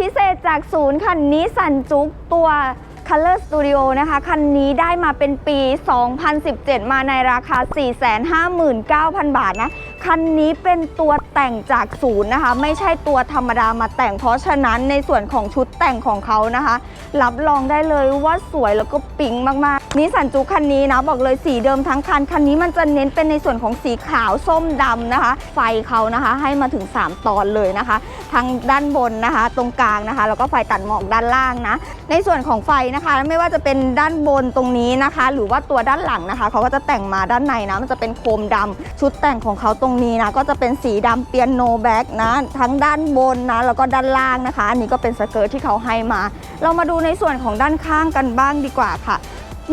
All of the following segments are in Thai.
พิเศษจากศูนย์คันนี้สันจุกตัว Color Studio นะคะ คันนี้ได้มาเป็นปี 2017 มาในราคา 459,000 บาทนะ คันนี้เป็นตัวแต่งจากศูนย์นะคะ ไม่ใช่ตัวธรรมดามาแต่ง เพราะฉะนั้นในส่วนของชุดแต่งของเขานะคะ รับรองได้เลยว่าสวยแล้วก็ปิ๊งมากๆนิสสันจุคันนี้นะ บอกเลยสีเดิมทั้งคัน คันนี้มันจะเน้นเป็นในส่วนของสีขาวส้มดำนะคะ ไฟเขานะคะ ให้มาถึง 3 ตอนเลยนะคะทั้งด้านบนนะคะ ตรงกลางนะคะ แล้วก็ไฟตัดหมอกด้านล่างนะ ในส่วนของไฟนะคะ ไม่ว่าจะเป็นด้านบนตรงนี้นะคะ หรือว่าตัวด้านหลังนะคะเขาก็จะแต่งมาด้านในนะมันจะเป็นโคมดำชุดแต่งของเขาตรงนี้นะก็จะเป็นสีดำเปียโนแบ็กนะทั้งด้านบนนะแล้วก็ด้านล่างนะคะ อันนี้ก็เป็นสเกิร์ตที่เขาให้มา เรามาดูในส่วนของด้านข้างกันบ้างดีกว่าค่ะ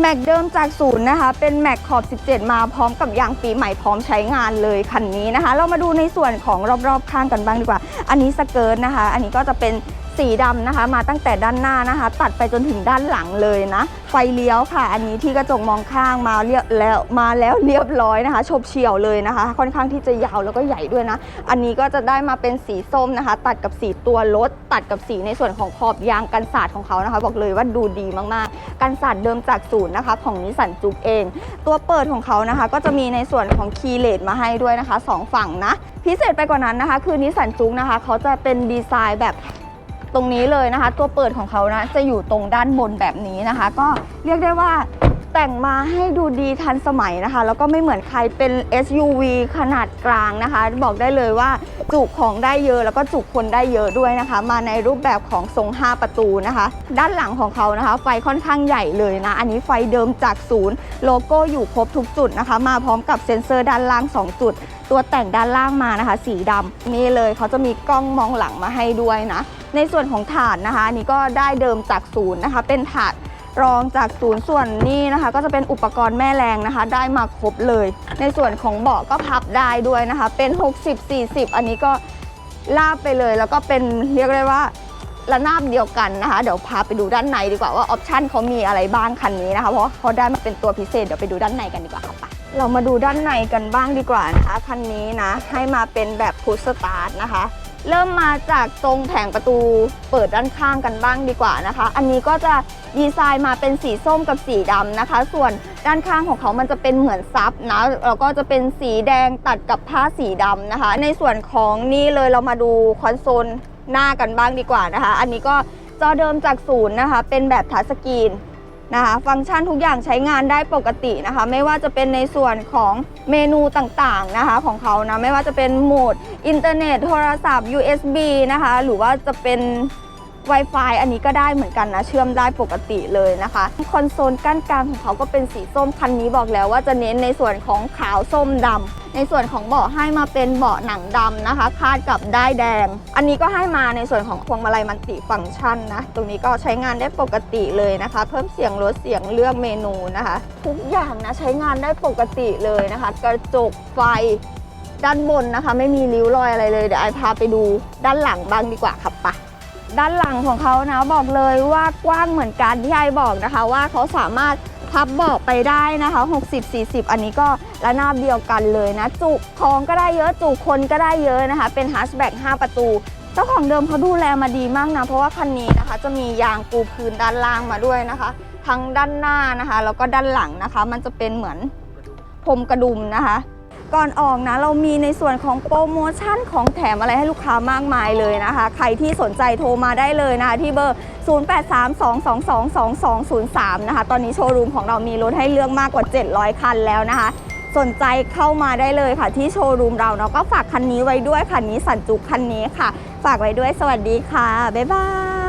แม็กเดิมจากศูนย์นะคะ เป็นแม็กขอบ 17 มาพร้อมกับยางปีใหม่พร้อมใช้งานเลยคันนี้นะคะ เรามาดูในส่วนของรอบๆข้างกันบ้างดีกว่า อันนี้สเกิร์ตนะคะ อันนี้ก็จะเป็น สีดำนะคะ มาตั้งแต่ด้านหน้านะคะ ตัดไปจนถึงด้านหลังเลยนะ ไฟเลี้ยวค่ะ อันนี้ที่กระจกมองข้างมาเรียบแล้วมาแล้วเรียบร้อยนะคะชบเฉี่ยวเลยนะคะ ค่อนข้างที่จะยาวแล้วก็ใหญ่ด้วยนะ อันนี้ก็จะได้มาเป็นสีส้มนะคะ ตัดกับสีตัวรถตัดกับสีในส่วนของขอบยางกันสาดของเขานะคะ บอกเลยว่าดูดีมากๆ กันสาดเดิมจากศูนย์นะคะของนิสสันจุกเอง ตัวเปิดของเขานะคะ ก็จะมีในส่วนของคีย์เลสมาให้ด้วยนะคะสองฝั่งนะ พิเศษไปกว่านั้นนะคะ คือนิสสันจุกนะคะ เขาจะเป็นดีไซน์แบบ ตรงนี้เลยนะคะ ตัวเปิดของเขานะจะอยู่ตรงด้านบนแบบนี้นะคะ ก็เรียกได้ว่า แต่งมาให้ดูดีทันสมัยนะคะ แล้วก็ไม่เหมือนใครเป็น SUV ขนาดกลางนะคะ บอกได้เลยว่าจุของได้เยอะแล้วก็จุคนได้เยอะด้วยนะคะ มาในรูปแบบของทรง 5 ประตูนะคะ ด้านหลังของเขานะคะ ไฟค่อนข้างใหญ่เลยนะ อันนี้ไฟเดิมจากศูนย์ โลโก้อยู่ครบทุกจุดนะคะ มาพร้อมกับเซ็นเซอร์ด้านล่าง 2 จุด ตัวแต่งด้านล่างมานะคะ สีดำนี่เลยเขาจะมีกล้องมองหลังมาให้ด้วยนะ ในส่วนของถาดนะคะอันนี้ก็ได้เดิมจากศูนย์นะคะ เป็นถาด รองจากศูนย์ส่วนนี้นะคะ ก็จะเป็นอุปกรณ์แม่แรงนะคะ ได้มาครบเลย ในส่วนของเบาะก็พับได้ด้วยนะคะ เป็น 60 40 อันนี้ก็ลาบไปเลย แล้วก็เป็นเรียกได้ว่าระนาบเดียวกันนะคะ เดี๋ยวพาไปดูด้านในดีกว่าว่าออปชันเขามีอะไรบ้างคันนี้นะคะ เพราะเขาได้มาเป็นตัวพิเศษ เดี๋ยวไปดูด้านในกันดีกว่าค่ะไปเรามาดูด้านในกันบ้างดีกว่านะคะคันนี้นะให้มาเป็นแบบพุชสตาร์ทนะคะ เริ่มมาจากตรงแผงประตูเปิดด้านข้างกันบ้างดีกว่านะคะ อันนี้ก็จะดีไซน์มาเป็นสีส้มกับสีดำนะคะ ส่วนด้านข้างของเขามันจะเป็นเหมือนซับนะแล้วก็จะเป็นสีแดงตัดกับผ้าสีดำนะคะ ในส่วนของนี่เลยเรามาดูคอนโซลหน้ากันบ้างดีกว่านะคะ อันนี้ก็จอเดิมจากศูนย์นะคะ เป็นแบบทัชสกรีน นะคะ ฟังก์ชันทุกอย่างใช้งานได้ปกตินะคะ ไม่ว่าจะเป็นในส่วนของเมนูต่างๆนะคะของเขานะ ไม่ว่าจะเป็นโหมดอินเทอร์เน็ตโทรศัพท์ USB นะคะ หรือว่าจะเป็น Wi-Fi อันนี้ก็ได้เหมือนกันนะเชื่อมได้ปกติเลยนะคะคอนโซลกั้นกลางของเขาก็เป็นสีส้มคันนี้บอกแล้วว่าจะเน้นในส่วนของขาวส้มดำในส่วนของเบาะให้มาเป็นเบาะหนังดำนะคะ คาดกับได้ายแดง อันนี้ก็ให้มาในส่วนของพวงมาลัยมันติฟังก์ชันนะ ตรงนี้ก็ใช้งานได้ปกติเลยนะคะ เพิ่มเสียงลดเสียงเลือกเมนูนะคะ ทุกอย่างนะใช้งานได้ปกติเลยนะคะ กระจกไฟด้านบนนะคะ ไม่มีริ้วรอยอะไรเลยเดี๋ยวไอพาไปดูด้านหลังบ้างดีกว่าครับปะ ด้านหลังของเขานะบอกเลยว่ากว้างเหมือนกันที่ไอบอกนะคะ ว่าเขาสามารถพับเบาะไปได้นะคะ 60 40 อันนี้ก็ระนาบเดียวกันเลยนะ จุของก็ได้เยอะจุคนก็ได้เยอะนะคะ เป็นฮัชแบ็ก5ประตู เจ้าของเดิมเขาดูแลมาดีมากนะ เพราะว่าคันนี้นะคะ จะมียางปูพื้นด้านล่างมาด้วยนะคะ ทั้งด้านหน้านะคะ แล้วก็ด้านหลังนะคะ มันจะเป็นเหมือนพรมกระดุมนะคะ ก่อนออกนะเรามีในส่วนของโปรโมชั่นของแถมอะไรให้ลูกค้ามากมายเลยนะคะ ใครที่สนใจโทรมาได้เลยนะคะที่เบอร์ 0832222203 นะคะ ตอนนี้โชว์รูมของเรามีรถให้เลือกมากกว่า 700 คันแล้วนะคะ สนใจเข้ามาได้เลยค่ะ ที่โชว์รูมเราเนาะก็ฝากคันนี้ไว้ด้วยคันนี้สันจุกคันนี้ค่ะ ฝากไว้ด้วยสวัสดีค่ะ บ๊ายบาย